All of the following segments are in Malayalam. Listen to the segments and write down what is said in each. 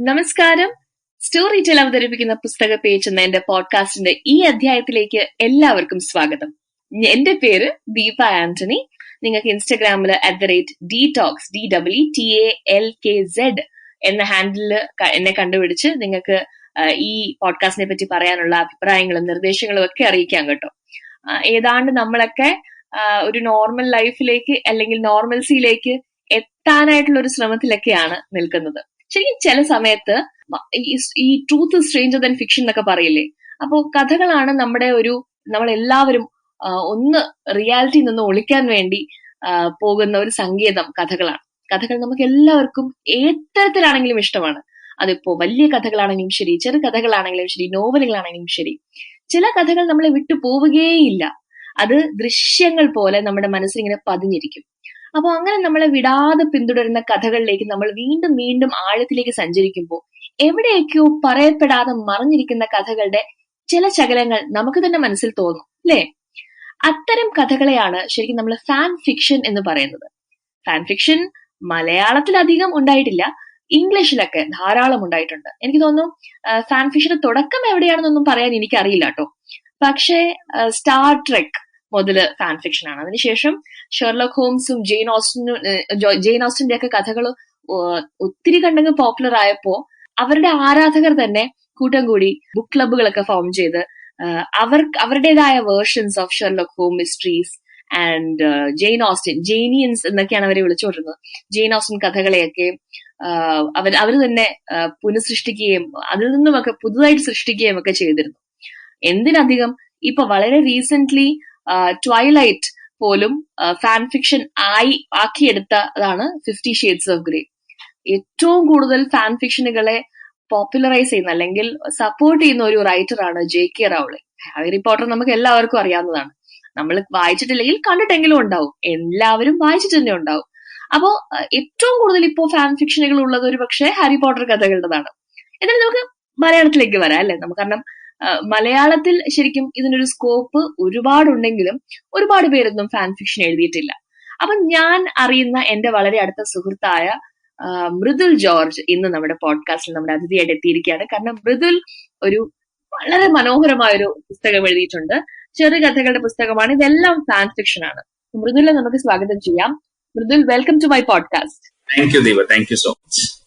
നമസ്കാരം. സ്റ്റോറി ടെൽ അവതരിപ്പിക്കുന്ന പുസ്തക പേജ് എന്ന എന്റെ പോഡ്കാസ്റ്റിന്റെ ഈ അധ്യായത്തിലേക്ക് എല്ലാവർക്കും സ്വാഗതം. എന്റെ പേര് ദീപ ആന്റണി. നിങ്ങൾക്ക് ഇൻസ്റ്റഗ്രാമിൽ at the rate D talks D W T A L K Z എന്ന ഹാൻഡിലിൽ എന്നെ കണ്ടുപിടിച്ച് നിങ്ങൾക്ക് ഈ പോഡ്കാസ്റ്റിനെ പറ്റി പറയാനുള്ള അഭിപ്രായങ്ങളും നിർദ്ദേശങ്ങളും ഒക്കെ അറിയിക്കാം കേട്ടോ. ഏതാണ്ട് നമ്മളൊക്കെ ഒരു നോർമൽ ലൈഫിലേക്ക് അല്ലെങ്കിൽ നോർമൽസിയിലേക്ക് എത്താനായിട്ടുള്ള ഒരു ശ്രമത്തിലൊക്കെയാണ് നിൽക്കുന്നത്. ശരിക്കും ചില സമയത്ത് ഈ- ട്രൂത്ത് സ്ട്രേഞ്ചർ ദൻ ഫിക്ഷൻ എന്നൊക്കെ പറയില്ലേ? അപ്പോൾ കഥകളാണ് നമ്മുടെ ഒരു നമ്മളെല്ലാവരും ഒന്ന് റിയാലിറ്റിയിൽ നിന്ന് ഒളിക്കാൻ വേണ്ടി പോകുന്ന ഒരു സങ്കേതം കഥകളാണ്. കഥകൾ നമുക്ക് എല്ലാവർക്കും ഏത്തരത്തിലാണെങ്കിലും ഇഷ്ടമാണ്. അതിപ്പോ വലിയ കഥകളാണെങ്കിലും ശരി ചെറു കഥകളാണെങ്കിലും ശരി നോവലുകളാണെങ്കിലും ശരി. ചില കഥകൾ നമ്മളെ വിട്ടു പോവുകയേയില്ല. അത് ദൃശ്യങ്ങൾ പോലെ നമ്മുടെ മനസ്സിൽ ഇങ്ങനെ പതിഞ്ഞിരിക്കും. അപ്പൊ അങ്ങനെ നമ്മളെ വിടാതെ പിന്തുടരുന്ന കഥകളിലേക്ക് നമ്മൾ വീണ്ടും വീണ്ടും ആഴത്തിലേക്ക് സഞ്ചരിക്കുമ്പോൾ എവിടെയൊക്കെയോ പറയപ്പെടാതെ മറിഞ്ഞിരിക്കുന്ന കഥകളുടെ ചില ശകലങ്ങൾ നമുക്ക് തന്നെ മനസ്സിൽ തോന്നും അല്ലേ? അത്തരം കഥകളെയാണ് ശരിക്കും നമ്മൾ ഫാൻ ഫിക്ഷൻ എന്ന് പറയുന്നത്. ഫാൻ ഫിക്ഷൻ മലയാളത്തിൽ അധികം ഉണ്ടായിട്ടില്ല ഇംഗ്ലീഷിലൊക്കെ ധാരാളം ഉണ്ടായിട്ടുണ്ട്. എനിക്ക് തോന്നുന്നു ഫാൻ ഫിക്ഷന്റെ തുടക്കം എവിടെയാണെന്നൊന്നും പറയാൻ എനിക്കറിയില്ല കേട്ടോ. പക്ഷേ സ്റ്റാർ ട്രെക്ക് മുതൽ ഫാൻ ഫിക്ഷൻ ആണ്. അതിനുശേഷം ഷെർലക് ഹോംസും ജെയിൻ ഓസ്റ്റിനും ജെയിൻ ഓസ്റ്റിന്റെ ഒക്കെ കഥകൾ ഒത്തിരി കണ്ടങ്ങ് പോപ്പുലർ ആയപ്പോ അവരുടെ ആരാധകർ തന്നെ കൂട്ടം കൂടി ബുക്ക് ക്ലബ്ബുകളൊക്കെ ഫോം ചെയ്ത് അവർ അവരുടേതായ versions of Sherlock home mysteries and Jane Austen Janeians എന്നൊക്കെയാണ് അവരെ വിളിച്ചുകൊണ്ടിരുന്നത് ജെയിൻ ഓസ്റ്റിൻ കഥകളെയൊക്കെ അവർ അവർ തന്നെ പുനഃസൃഷ്ടിക്കുകയും അതിൽ നിന്നുമൊക്കെ പുതുതായിട്ട് സൃഷ്ടിക്കുകയും ഒക്കെ ചെയ്തിരുന്നു. എന്തിനധികം? ഇപ്പൊ വളരെ റീസെന്റ് ട്വൈലൈറ്റ് പോലും ഫാൻ ഫിക്ഷൻ ആയി ആക്കിയെടുത്തതാണ് ഫിഫ്റ്റി ഷെയ്ഡ്സ് ഓഫ് ഗ്രേ ഏറ്റവും കൂടുതൽ ഫാൻ ഫിക്ഷനുകളെ പോപ്പുലറൈസ് ചെയ്യുന്ന അല്ലെങ്കിൽ സപ്പോർട്ട് ചെയ്യുന്ന ഒരു റൈറ്ററാണ് J K Rowling Harry Potter നമുക്ക് എല്ലാവർക്കും അറിയാവുന്നതാണ്. നമ്മൾ വായിച്ചിട്ടില്ലെങ്കിൽ കണ്ടിട്ടെങ്കിലും ഉണ്ടാവും. എല്ലാവരും വായിച്ചിട്ട് തന്നെ ഉണ്ടാവും. അപ്പോ ഏറ്റവും കൂടുതൽ ഇപ്പോ ഫാൻ ഫിക്ഷനുകൾ ഉള്ളത് ഒരു പക്ഷേ ഹാരി പോട്ടർ കഥകളുടേതാണ്. എന്നാൽ നമുക്ക് മലയാളത്തിലേക്ക് വരാം അല്ലെ? നമുക്ക് കാരണം മലയാളത്തിൽ ശരിക്കും ഇതിനൊരു സ്കോപ്പ് ഒരുപാടുണ്ടെങ്കിലും ഒരുപാട് പേരൊന്നും ഫാൻ ഫിക്ഷൻ എഴുതിയിട്ടില്ല. അപ്പൊ ഞാൻ അറിയുന്ന എന്റെ വളരെ അടുത്ത സുഹൃത്തായ മൃദുൽ ജോർജ് ഇന്ന് നമ്മുടെ പോഡ്കാസ്റ്റിൽ നമ്മുടെ അതിഥിയായിട്ട് എത്തിയിരിക്കുകയാണ്. കാരണം മൃദുൽ ഒരു വളരെ മനോഹരമായ ഒരു പുസ്തകം എഴുതിയിട്ടുണ്ട്. ചെറുകഥകളുടെ പുസ്തകമാണ്. ഇതെല്ലാം ഫാൻ ഫിക്ഷൻ ആണ്. മൃദുലിനെ നമുക്ക് സ്വാഗതം ചെയ്യാം. Mridul welcome to my podcast thank you Deepa thank you so much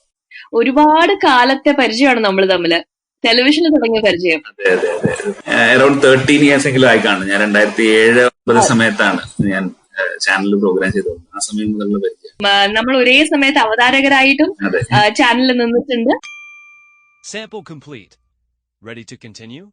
ഒരുപാട് കാലത്തെ പരിചയമാണ് നമ്മൾ തമ്മിൽ. ടെലിവിഷനിൽ തുടങ്ങിയ പരിചയം. അതെ അതെ അതെ. അറൌണ്ട് തേർട്ടീൻ ഇയേഴ്സ് എങ്കിലും ആയി കാണും ഞാൻ രണ്ടായിരത്തി ഏഴ് ഒമ്പത് സമയത്താണ് ഞാൻ ചാനലിൽ പ്രോഗ്രാം ചെയ്തത് ആ സമയം മുതലുള്ള പരിചയം. നമ്മൾ ഒരേ സമയത്ത് അവതാരകരായിട്ടും ചാനലിൽ നിന്നിട്ടുണ്ട്. Sample complete. Ready to continue?